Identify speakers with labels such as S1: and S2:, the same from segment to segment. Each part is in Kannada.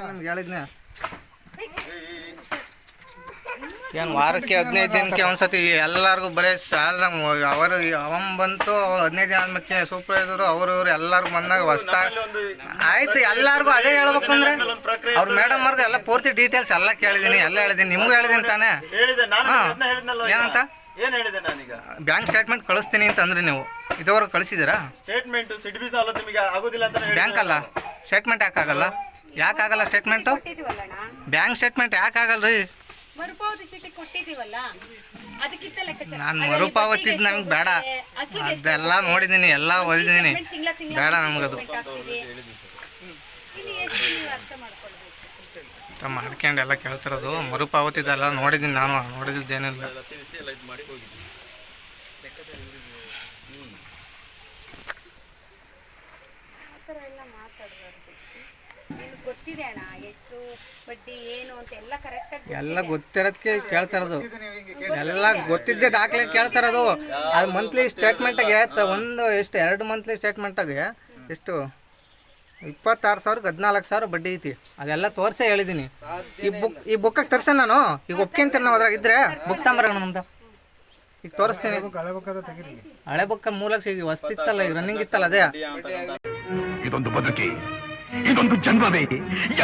S1: ನಿಮ್ಗೆ ಹೇಳಿದ್ನೆ. ಏನು ವಾರಕ್ಕೆ ಹದಿನೈದು ದಿನಕ್ಕೆ ಒಂದ್ಸತಿ ಎಲ್ಲರಿಗೂ ಬರೀ ಸಾಲ ಅವರು ಅವನ್ ಬಂತು ಹದಿನೈದು ದಿನ ಆದ್ಮೇಲೆ ಇದ್ರು ಅವರು ಇವ್ರು ಎಲ್ಲರೂ ಬಂದಾಗ ಹೊಸ್ತಾ ಆಯ್ತು ಎಲ್ಲರಿಗೂ ಅದೇ ಹೇಳ್ಬೇಕು ಅಂದ್ರೆ ಅವ್ರ ಮೇಡಮ್ ಅವ್ರಿಗೆ ಎಲ್ಲ ಪೂರ್ತಿ ಡೀಟೇಲ್ಸ್ ಎಲ್ಲ ಕೇಳಿದೀನಿ ಎಲ್ಲ ಹೇಳಿದೀನಿ. ನಿಮ್ಗೂ ಹೇಳಿದೀನಿ ತಾನೇ?
S2: ಹೇಳಿದೆ ನಾನು ಅದನ್ನ ಹೇಳಿದ್ನಲ್ವ
S1: ಏನಂತ?
S2: ಏನ್ ಹೇಳಿದೆ ನಾನೀಗ?
S1: ಬ್ಯಾಂಕ್ ಸ್ಟೇಟ್ಮೆಂಟ್ ಕಳಿಸ್ತೀನಿ ಅಂತಂದ್ರೆ ನೀವು. ಇದುವರೆಗೂ ಕಳಿಸಿದ್ದೀರಾ?
S2: ಸ್ಟೇಟ್ಮೆಂಟ್ ಸಿಡ್ಬಿ ಸಾಲ ನಿಮಗೆ ಆಗೋದಿಲ್ಲ ಅಂತ
S1: ಬ್ಯಾಂಕ್ ಅಲ್ಲ? ಸ್ಟೇಟ್ಮೆಂಟ್ ಯಾಕಾಗಲ್ಲ ಯಾಕಾಗಲ್ಲ ಸ್ಟೇಟ್ಮೆಂಟು ಬ್ಯಾಂಕ್ ಸ್ಟೇಟ್ಮೆಂಟ್ ಯಾಕಾಗಲ್ರಿ?
S3: ಮರುಪಾವತಿ ಚೀಟಿ ಅದಕ್ಕಿಂತ
S1: ನಾನು
S3: ಮರುಪಾವತಿದ್
S1: ನಂಗೆ ಬೇಡ. ಅದೆಲ್ಲ ನೋಡಿದ್ದೀನಿ ಎಲ್ಲ ಓದಿದ್ದೀನಿ ಬೇಡ ನಮಗದು. ಮಾಡ್ಕೊಂಡು ಎಲ್ಲ ಕೇಳ್ತಿರೋದು. ಮರುಪಾವತಿದೆಲ್ಲ ನೋಡಿದ್ದೀನಿ ನಾನು
S2: ಹೋಗಿದ್ದೀನಿ
S3: ಆ ಥರ ಎಲ್ಲ ಮಾತಾಡಬಾರ್ದು. ನಿಮ್ಗೆ ಗೊತ್ತಿದೆ ಅಣ್ಣ ಎಷ್ಟು ಬಡ್ಡಿ ಏನು ಅಂತ ಎಲ್ಲ ಕರೆಕ್ಟಾಗಿ
S1: ಎಲ್ಲ ಗೊತ್ತಿರೋದಕ್ಕೆ ಕೇಳ್ತಾರದು ಎಲ್ಲ ಗೊತ್ತಿದ್ದೆ ದಾಖಲೆ ಕೇಳ್ತಾರದು ಅದು ಮಂತ್ಲಿ ಸ್ಟೇಟ್ಮೆಂಟಾಗೆ ಒಂದು ಎಷ್ಟು ಎರಡು ಮಂತ್ಲಿ ಸ್ಟೇಟ್ಮೆಂಟಾಗೆ ಎಷ್ಟು? ಇಪ್ಪತ್ತಾರು ಸಾವಿರಕ್ಕೆ ಹದಿನಾಲ್ಕು ಸಾವಿರ ಬಡ್ಡಿ ಐತಿ. ಅದೆಲ್ಲ ತೋರಿಸೇ ಹೇಳಿದ್ದೀನಿ ಈ ಬುಕ್ ಈ ಬುಕ್ಕಾಗ ತರ್ಸೆ ನಾನು? ಈಗ ಒಪ್ಕೊಂತೀನಿ ನಾವು ಅದ್ರಾಗ ಇದ್ರೆ? ಬುಕ್ ತಂಬರ ನಮ್ದು. ಈಗ ತೋರಿಸ್ತೀನಿ. ಹಳೆ ಬುಕ್ಕ ಮೂಲಕ್ಕೆ ಲಕ್ಷ ಈಗ ಹೊಸ್ತಿತ್ತಲ್ಲ ಈಗ ರನ್ನಿಂಗ್ ಇತ್ತಲ್ಲ ಅದೇ?
S4: ಇದೊಂದು ಬದುಕಿ. ಇದೊಂದು ಜನ್ಮವೇ.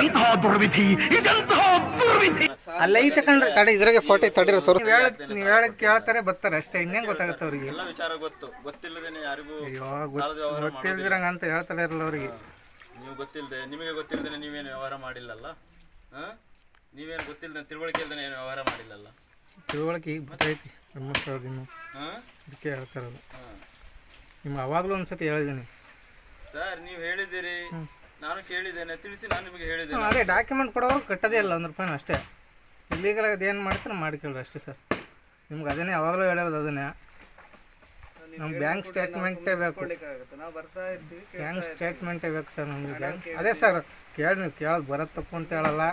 S4: ಎಂತಹ ದುರ್ವಿಧಿ ಇದೆಂತಹ ದುರ್ವಿಧಿ.
S1: ಅಲ್ಲ ಐತೆ ತಕೊಂಡ್ರೆ ತಡೆ ಇದ್ರಾಗೆ ಫೋಟೋ ತಡಿರೋ ತೋರಿಸ್ ನೀವು ಹೇಳಕ್ಕೆ ನೀವು ಹೇಳದ್ ಕೇಳ್ತಾರೆ ಬರ್ತಾರೆ ಅಷ್ಟೇ ಇನ್ನೇನ್ ಗೊತ್ತಾಗುತ್ತೆ ಅವ್ರಿಗೆ.
S2: ಎಲ್ಲ ವಿಚಾರ ಗೊತ್ತು. ಗೊತ್ತಿಲ್ಲದೇನೆ ಯಾರಿಗೂ
S1: ಅಯ್ಯೋ
S2: ಸಾಲದ ವ್ಯವಹಾರ
S1: ಗೊತ್ತಿಲ್ದಿರಂಗ ಅಂತ ಹೇಳ್ತಾರೆ ಇರಲ್ಲ ಅವ್ರಿಗೆ.
S2: ನೀವು ಗೊತ್ತಿಲ್ಲದೆ ನಿಮಗೆ ಗೊತ್ತಿಲ್ಲದೆ ನೀವೇನು ವ್ಯವಹಾರ ಮಾಡಿಲ್ಲಲ್ಲ? ಹಾ? ನೀವೇನು ಗೊತ್ತಿಲ್ಲದೆ ತಿಳುವಳಿಕೆ ಇಲ್ದೇನೆ ಏನು ವ್ಯವಹಾರ ಮಾಡಿಲ್ಲಲ್ಲ?
S1: ತಿಳುವಳಿಕೆ ಈಗ ಬರ್ತೈತಿ ಧರ್ಮಸ್ಥಳದಿಂದ
S2: ಹಾ?
S1: ಅದಕ್ಕೆ ಹೇಳ್ತಾರಲ್ಲ
S2: ಹಾ.
S1: ನಿಮ್ಗೆ ಅವಾಗಲೂ ಒಂದ್ಸತಿ ಹೇಳಿದ್ದೀನಿ
S2: ಸರ್ ನೀವು ಹೇಳಿದ್ದೀರಿ. ನಾನು ಕೇಳಿದ್ದೇನೆ ತಿಳಿಸಿ ನಾನು ನಿಮಗೆ ಹೇಳಿದ್ದೇನೆ.
S1: ಅದೇ ಡಾಕ್ಯುಮೆಂಟ್ ಕೊಡೋರು ಕಟ್ಟದೇ ಇಲ್ಲ ಒಂದು ರೂಪಾಯಿ ಅಷ್ಟೇ. ಇಲ್ಲಿಗಲ್ ಅದೇನು ಮಾಡ್ತಾರೆ ಮಾಡ್ಕೊಳ್ರಿ ಅಷ್ಟೇ ಸರ್. ನಿಮ್ಗೆ ಅದನ್ನೇ ಯಾವಾಗಲೂ ಹೇಳಿರೋದು ಅದನ್ನೇ. ನಮ್ಗೆ ಬ್ಯಾಂಕ್ ಸ್ಟೇಟ್ಮೆಂಟೇ ಬೇಕು. ಬ್ಯಾಂಕ್ ಸ್ಟೇಟ್ಮೆಂಟೇ ಬೇಕು ಸರ್ ನಮಗೆ ಬ್ಯಾಂಕ್ ಅದೇ ಸರ್ ಕೇಳಿ ನೀವು ಕೇಳೋದು ಬರೋದು ತಪ್ಪು ಅಂತ ಹೇಳಲ್ಲ.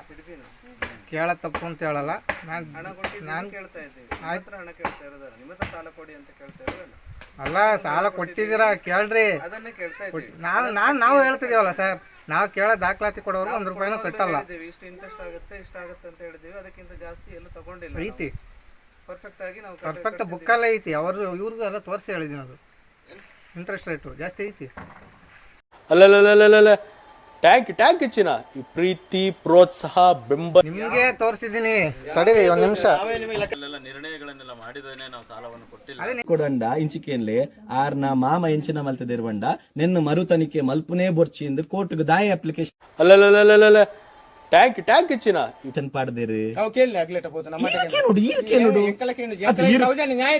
S1: ಕೇಳೋದು ತಪ್ಪು ಅಂತ ಹೇಳಲ್ಲ. ನಾನು ನಾನು ಆಯ್ತು
S5: ಹಣ ಕೇಳ್ತಾ ಇರೋದಲ್ಲ ನಿಮ್ಮ ಹತ್ರ ಸಾಲ ಕೊಡಿ ಅಂತ ಕೇಳ್ತಾ ಇರೋದಲ್ಲ.
S1: ಅಲ್ಲ ಸಾಲ ಕೊಟ್ಟಿದ್ದೀರಾ ಕೇಳ್ರಿ.
S5: ಅದನ್ನೇ ಕೇಳ್ತಾ ಇದ್ದೀವಿ.
S1: ನಾವು ನಾನು ನಾವು ಹೇಳ್ತಿದ್ದೀವಲ್ಲ ಸರ್. ನಾವು ಕೇಳೋ ದಾಖಲಾತಿ ಕೊಡೋರು ಒಂದು ರೂಪಾಯಿನೂ ಕಟ್ಟಲ್ಲ.
S5: ಹೇಳಿದ್ದೀವಿ ಇಷ್ಟು ಇಂಟ್ರೆಸ್ಟ್ ಆಗುತ್ತೆ ಇಷ್ಟ ಆಗುತ್ತೆ ಅಂತ ಹೇಳಿದ್ದೀವಿ. ಅದಕ್ಕಿಂತ ಜಾಸ್ತಿ ಎಲ್ಲ ತಗೊಂಡಿಲ್ಲ
S1: ಐತಿ
S5: ಪರ್ಫೆಕ್ಟ್ ಆಗಿ ನಾವು
S1: ಪರ್ಫೆಕ್ಟ್ ಬುಕ್ಕಲ್ಲೇ ಐತಿ. ಅವರು ಇವ್ರಿಗೂ ಎಲ್ಲ ತೋರಿಸಿ ಹೇಳಿದ್ದೀನಿ ಅದು. ಇಂಟ್ರೆಸ್ಟ್ ರೇಟು ಜಾಸ್ತಿ ಐತಿ.
S6: ಅಲ್ಲಲ್ಲಲ್ಲಲ್ಲ ಟ್ಯಾಂಕ್ ಟ್ಯಾಂಕ್ ಇಚ್ಚಿನ ಈ ಪ್ರೀತಿ ಪ್ರೋತ್ಸಾಹ ಬೆಂಬಲ.
S1: ನಿಮಗೆ ತೋರಿಸಿದೀನಿ ತಡೀರಿ ಒಂದು ನಿಮಿಷ.
S2: ನಿರ್ಣಯಗಳನ್ನೆಲ್ಲ ಮಾಡಿದೇನೆ ನಾವು ಸಾಲವನ್ನು ಕೊಟ್ಟಿಲ್ಲ.
S7: ಕೊಡಂಡ ಇಂಚಿಕೆಯಲ್ಲಿ ಆರ್ನ ಮಾಮ ಎಂಚಿನ ಮಲ್ತದಿರುವಂಡ ನಿನ್ನ ಮರು ತನಿಖೆ ಮಲ್ಪುನೇ ಬೊರ್ಚಿಂದು ಕೋರ್ಟ್ಗೆ ದಾಯಿ ಅಪ್ಲಿಕೇಶನ್
S6: ಅಲ್ಲಲ್ಲಲ್ಲಲ್ಲ ಟ್ಯಾಂಕ್ ಟ್ಯಾಂಕ್ ಇಚ್ಚಿನ
S7: ಪಾಡ್ದಿರು.
S5: ನಾವು ಕೇಳಿ ಆಗ್ಲೇಟ ಹೋದ ನಮ್ಮ
S7: ನೋಡು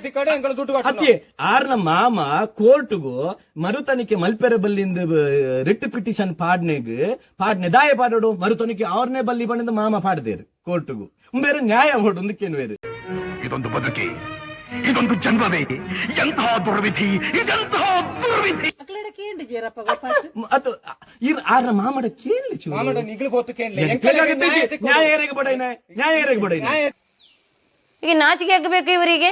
S5: ತಿಕ್ಕಡೆ ಅಂಕಲ್ ದುಡ್ಡು
S7: ಅತ್ತೆ ಆರ್ನ ಮಾಮ ಕೋರ್ಟ್ಗು ಮರುತನಿಕೆ ಮಲ್ಪೆರೆ ಬಲ್ಲಿಂದ ರಿಟ್ ಪಿಟಿಷನ್ ಪಾಡ್ನೆಗ್ ಪಾಡ್ನೆ ದಾಯ ಪಾಡೋಡು ಮರುತನಿಕೆ ಅವ್ರನ್ನೇ ಬಲ್ಲಿ ಬಂದ ಮಾಮ ಪಾಡ್ದೇರು ಕೋರ್ಟ್ಗು. ಬೇರೆ ನ್ಯಾಯ ಹೊಡು ಒಂದಕ್ಕೇನು ಬೇರೆ
S4: ಇದೊಂದು ಬದುಕಿ. ಇದೊಂದು ಜನ್ಮವೇ. ಎಂತಹ ದುರ್ವಿಧಿ ಇದೆಂತಹ ದುರ್ವಿಧಿ.
S7: ಅದು ಇರ್ ಆರ್ನ ಮಾಮಡ ಕೇಳಿ ಚೂರು.
S5: ನಿಗ್ಲು ಗೊತ್ತು ಕೇಳಿ
S7: ನ್ಯಾಯ ಏರಿಗೆ ಬಡೈನೆ ನ್ಯಾಯ ಏರಿಗೆ ಬಡೈನೆ
S8: ಈಗ ನಾಚಿಕೆ ಆಗಬೇಕು ಇವರಿಗೆ?